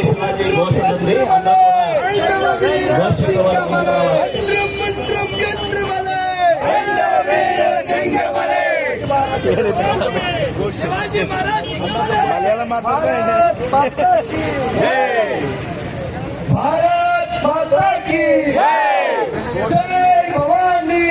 అధివేశనానికి ఘోషణ ఉంది అందరూ కూడా ఘోషణ వరకు మలయాళం మాట్లాడతారండి భారత్ మాతాకి జై భవానీ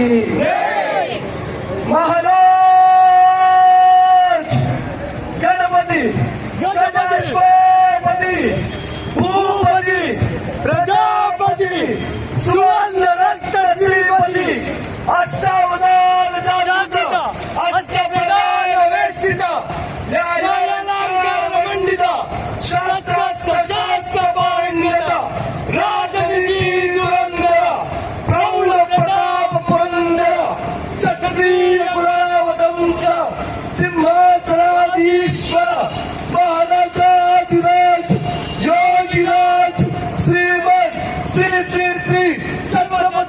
yeah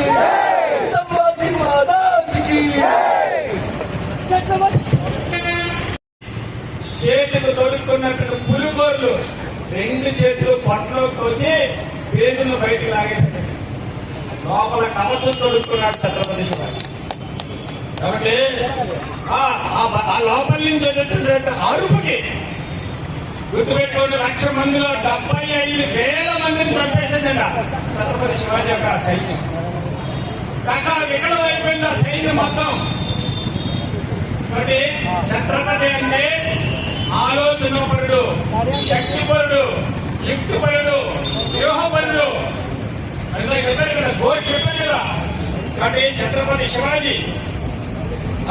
మహారాజ్కి సంభాజీ మహారాజ్ చేతికి తొడుక్కున్నట్టు పులిగోర్లు రెండు చేతులు పొట్టలో కోసి పేదలు బయటికి లాగేసాడు లోపల కవచం తొడుక్కున్నాడు ఛత్రపతి శివాజీ. కాబట్టి ఆ- ఆ లోపల నుంచి వచ్చేటటువంటి అరుపుకి గుర్తుపెట్టుకోండి లక్ష మందిలో డెబ్బై ఐదు వేల మందిని చంపేసిందంట. ఛత్రపతి శివాజీ యొక్క సైన్యం. కథ వికలం అయిపోయింది ఆ సైన్యం మొత్తం. కాబట్టి ఛత్రపతి అంటే ఆలోచనపరుడు శక్తిపరుడు యుక్తిపరుడు వ్యూహపరుడు అందులో చెప్పారు కదా ఘోష్ చెప్పారు కదా. కాబట్టి ఛత్రపతి శివాజీ.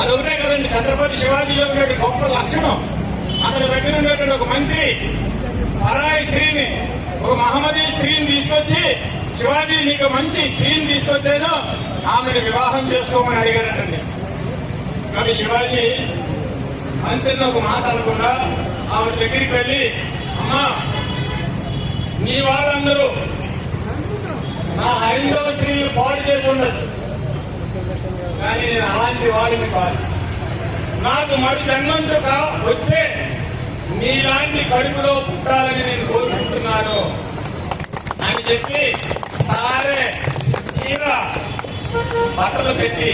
అదొకటే కదండి ఛత్రపతి శివాజీ యొక్క గొప్ప లక్షణం. అతని దగ్గర ఉన్నటువంటి ఒక మంత్రి పరాయి స్త్రీని ఒక మహమ్మదీ స్త్రీని తీసుకొచ్చి శివాజీ నీకు మంచి స్త్రీని తీసుకొచ్చాను ఆమెను వివాహం చేసుకోమని అడిగాడటండి. కానీ శివాజీ మంత్రిని ఒక మాట అనకుండా ఆవిడ దగ్గరికి వెళ్ళి అమ్మా నీ వాళ్ళందరూ నా హైందవ స్త్రీలు పాడు చేసి ఉండొచ్చు. కానీ నేను అలాంటి వాడిని కాదు. నాకు మరు జన్మంతో కా- వచ్చే మీలాంటి కడుపులో పుట్టాలని నేను కోరుకుంటున్నాను. అని చెప్పి సారే చీర బట్టలు పెట్టి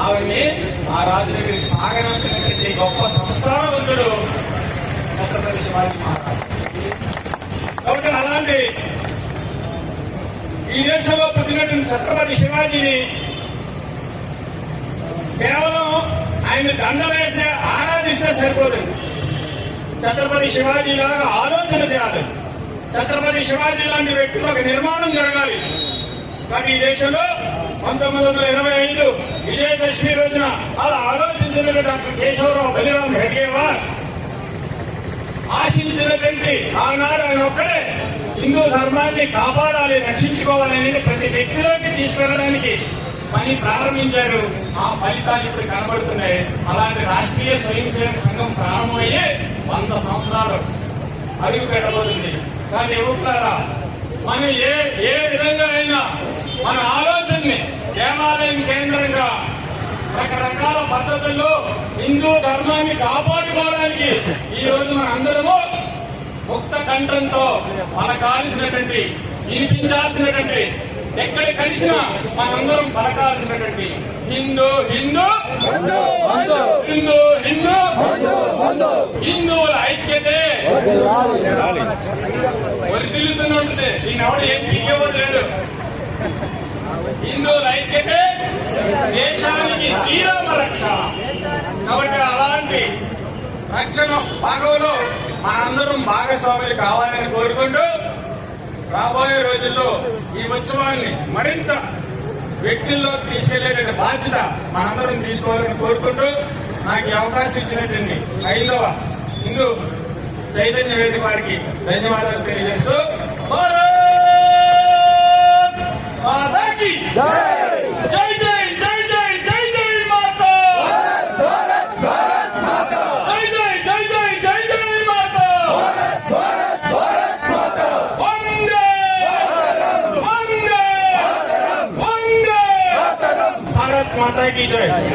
ఆవిడ్ని ఆ రాజు దగ్గర సాగనంపినటువంటి గొప్ప సంస్థానవంతుడు ఉత్తరప్రదేశ్ శివాజీ మహారాజ్ కాబట్టి అలాంటి ఈ దేశంలో పుట్టినటువంటి ఛత్రపతి శివాజీని కేవలం ఆయన దండలేసి ఆరాధిస్తే సరిపోలేదు ఛత్రపతి శివాజీ లాగా ఆలోచన చేయాలి. ఛత్రపతి శివాజీ లాంటి వ్యక్తులు ఒక నిర్మాణం జరగాలి. కానీ ఈ దేశంలో పంతొమ్మిది వందల ఇరవై ఐదు విజయదశమి రోజున అలా ఆలోచించిన డాక్టర్ కేశవరావు బలిరామ్ హెడ్గేవార్ ఆశించినటువంటి ఆనాడు ఆయన ఒక్కడే హిందూ ధర్మాన్ని కాపాడాలి రక్షించుకోవాలనేది ప్రతి వ్యక్తిలోకి తీసుకెళ్ళడానికి పని ప్రారంభించారు. ఆ ఫలితాలు ఇప్పుడు కనబడుతున్నాయి. అలాంటి రాష్ట్రీయ స్వయం సేవక సంఘం ప్రారంభమయ్యే వంద సంవత్సరాలు అడుగు పెట్టబోతుంది కానీ ఎవరున్నారా మనం ఏ ఏ విధంగా అయినా మన ఆలోచనని దేవాలయం కేంద్రంగా రకరకాల పద్ధతుల్లో హిందూ ధర్మాన్ని కాపాడుకోవడానికి ఈ రోజు మనందరము ముక్త కంఠంతో మనకు కావలసినటువంటి వినిపించాల్సినటువంటి ఎక్కడ కలిసినా మనందరం పలకాల్సినటువంటి హిందూ హిందూ హిందూ హిందూ హిందువుల ఐక్యతే. వర్దిల్లుతున్నట్టుంది దీన్ని ఎవడు ఏం పీకేవాడు లేడు హిందువుల ఐక్యతే దేశానికి శ్రీరామ రక్ష. కాబట్టి అలాంటి రక్షణ భాగంలో మనందరం భాగస్వాములు కావాలని కోరుకుంటూ రాబోయే రోజుల్లో ఈ ఉత్సవాన్ని మరింత వ్యక్తుల్లో తీసుకెళ్ళేటువంటి బాధ్యత మనందరం తీసుకోవాలని కోరుకుంటూ నాకు ఈ అవకాశం ఇచ్చినటువంటి ఐదవ హిందూ చైతన్య వేదిక వారికి ధన్యవాదాలు తెలియజేస్తూ 第一。